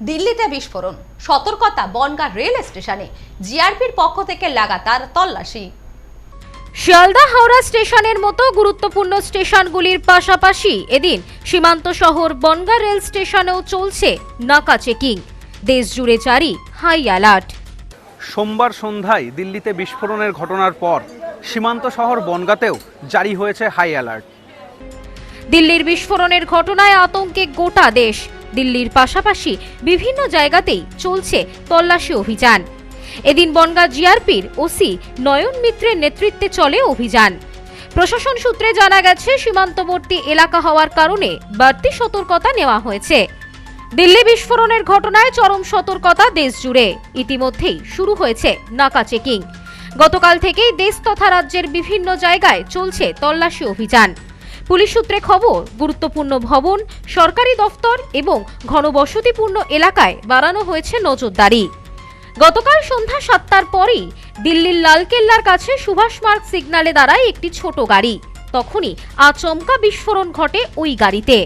দিল্লিতে বিস্ফোরণ সতর্কতা বনগা রেল স্টেশনে জিআরপির পক্ষ থেকে লাগাতার তল্লাশি। শিয়ালদা হাওড়া স্টেশনের মতো গুরুত্বপূর্ণ স্টেশনগুলির পাশাপাশি এদিন সীমান্ত শহর বনগা রেল স্টেশনেও চলছে নাকা চেকিং। দেশ জুড়ে জারি হাই অ্যালার্ট। সোমবার সন্ধ্যায় দিল্লিতে বিস্ফোরণের ঘটনার পর সীমান্ত শহর বনগাতেও জারি হয়েছে হাই অ্যালার্ট। দিল্লির বিস্ফোরণের ঘটনায় আতঙ্কে গোটা দেশ। দিল্লির পাশাপাশি বিভিন্ন জায়গাতেই চলছে তল্লাশি অভিযান। এদিন বনগা জিআরপির ওসি নয়ন মিত্রের নেতৃত্বে চলে অভিযান। প্রশাসন সূত্রে জানা গেছে, সীমান্তবর্তী এলাকা হওয়ার কারণে বাড়তি সতর্কতা নেওয়া হয়েছে। দিল্লি বিস্ফোরণের ঘটনায় চরম সতর্কতা দেশ জুড়ে ইতিমধ্যেই শুরু হয়েছে নাকা চেকিং। গতকাল থেকেই দেশ তথা রাজ্যের বিভিন্ন জায়গায় চলছে তল্লাশি অভিযান। পুলিশ সূত্রে খবর, গুরুত্বপূর্ণ ভবন, সরকারি দফতর এবং ঘনবসতিপূর্ণ এলাকায় বাড়ানো হয়েছে নজরদারি। গতকাল সন্ধ্যা সাতটার পরেই দিল্লির লালকেল্লার কাছে সুভাষ মার্গ সিগনালে দাঁড়ায় একটি ছোট গাড়ি। তখনই আচমকা বিস্ফোরণ ঘটে ওই গাড়িতে।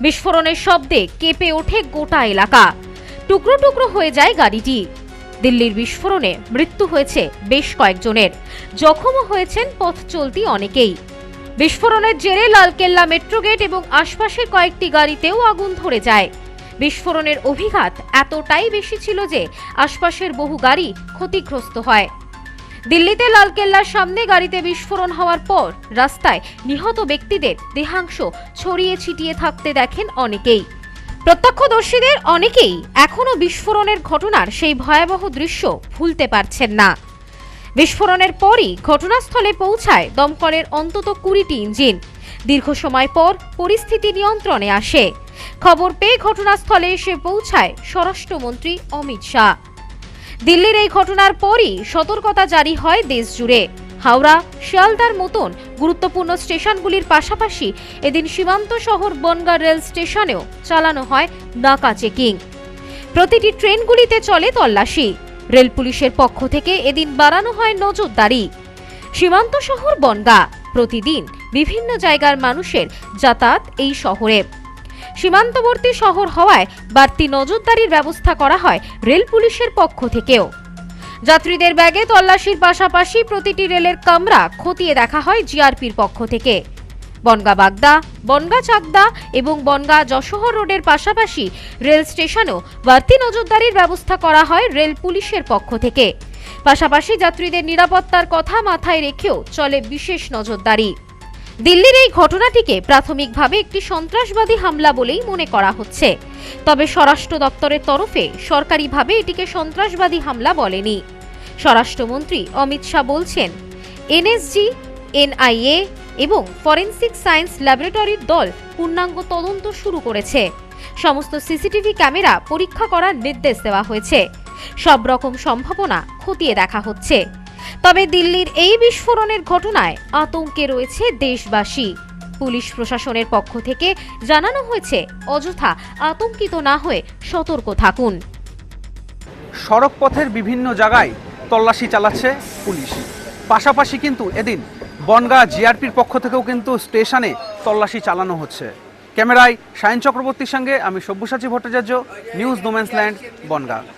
বিস্ফোরণের শব্দে কেঁপে ওঠে গোটা এলাকা। টুকরো টুকরো হয়ে যায় গাড়িটি। দিল্লির বিস্ফোরণে মৃত্যু হয়েছে বেশ কয়েকজনের। জখমও হয়েছেন পথ চলতি অনেকেই। বিস্ফোরণের জেরে লালকেল্লা মেট্রো গেট এবং আশপাশের কয়েকটি গাড়িতেও আগুন ধরে যায়। বিস্ফোরণের অভিঘাত এতটাই বেশি ছিল যে আশপাশের বহু গাড়ি ক্ষতিগ্রস্ত হয়। দিল্লিতে লালকেল্লার সামনে গাড়িতে বিস্ফোরণ হওয়ার পর রাস্তায় নিহত ব্যক্তিদের দেহাংশ ছড়িয়ে ছিটিয়ে থাকতে দেখেন অনেকেই। প্রত্যক্ষদর্শীদের অনেকেই এখনও বিস্ফোরণের ঘটনার সেই ভয়াবহ দৃশ্য ভুলতে পারছেন না। বিস্ফোরণের পরই ঘটনাস্থলে পৌঁছায় দমকলের অন্তত কুড়িটি ইঞ্জিন। দীর্ঘ সময় পর পরিস্থিতি নিয়ন্ত্রণে আসে। খবর পেয়ে ঘটনাস্থলে এসে পৌঁছায় স্বরাষ্ট্রমন্ত্রী অমিত শাহ। দিল্লির এই ঘটনার পরই সতর্কতা জারি হয় দেশ জুড়ে হাওড়া, শিয়ালদার মতন গুরুত্বপূর্ণ স্টেশনগুলির পাশাপাশি এদিন সীমান্ত শহর বনগা রেল স্টেশনেও চালানো হয় নাকা চেকিং। প্রতিটি ট্রেনগুলিতে চলে তল্লাশি। রেল পুলিশের পক্ষ থেকে এদিন বাড়ানো হয় নজরদারি। সীমান্ত শহর বনগা। প্রতিদিন বিভিন্ন জায়গার মানুষের যাতায়াত এই শহরে। সীমান্তবর্তী শহর হওয়ায় বাড়তি নজরদারির ব্যবস্থা করা হয় রেল পুলিশের পক্ষ থেকেও। যাত্রীদের ব্যাগে তল্লাশির পাশাপাশি প্রতিটি রেলের কামরা খতিয়ে দেখা হয় জিআরপির পক্ষ থেকে। বনগা বাগদা, বনগা চাকদা এবং বনগা যশোহর রোডের পাশাপাশি রেল স্টেশনেও বাড়তি নজরদারির ব্যবস্থা করা হয় রেল পুলিশের পক্ষ থেকে। পাশাপাশি যাত্রীদের নিরাপত্তার কথা মাথায় রেখেও চলে বিশেষ নজরদারি। দিল্লির এই ঘটনাটিকে প্রাথমিকভাবে একটি সন্ত্রাসবাদী হামলা বলেই মনে করা হচ্ছে। তবে স্বরাষ্ট্র দপ্তরের তরফে সরকারিভাবে এটিকে সন্ত্রাসবাদী হামলা বলেনি। স্বরাষ্ট্রমন্ত্রী অমিত শাহ বলছেন, এনএসজি, এনআইএ এবং ফরেন্সিক সায়েন্স ল্যাবরেটরির দল পূর্ণাঙ্গ তদন্ত শুরু করেছে। সমস্ত সিসিটিভি ক্যামেরা পরীক্ষা করার নির্দেশ দেওয়া হয়েছে। সব রকম সম্ভাবনা খতিয়ে দেখা হচ্ছে। তবে দিল্লির এই বিস্ফোরণের ঘটনায় আতঙ্কে রয়েছে দেশবাসী। পুলিশ প্রশাসনের পক্ষ থেকে জানানো হয়েছে, অযথা আতঙ্কিত না হয়ে সতর্ক থাকুন। সড়ক পথের বিভিন্ন জায়গায় তল্লাশি চালাচ্ছে পুলিশ। পাশাপাশি কিন্তু এদিন বনগা জিআরপির পক্ষ থেকেও কিন্তু স্টেশনে তল্লাশি চালানো হচ্ছে। ক্যামেরায় সায়ন চক্রবর্তীর সঙ্গে আমি Sabyasachi Bhattacharya, news no man's land, Bangaon.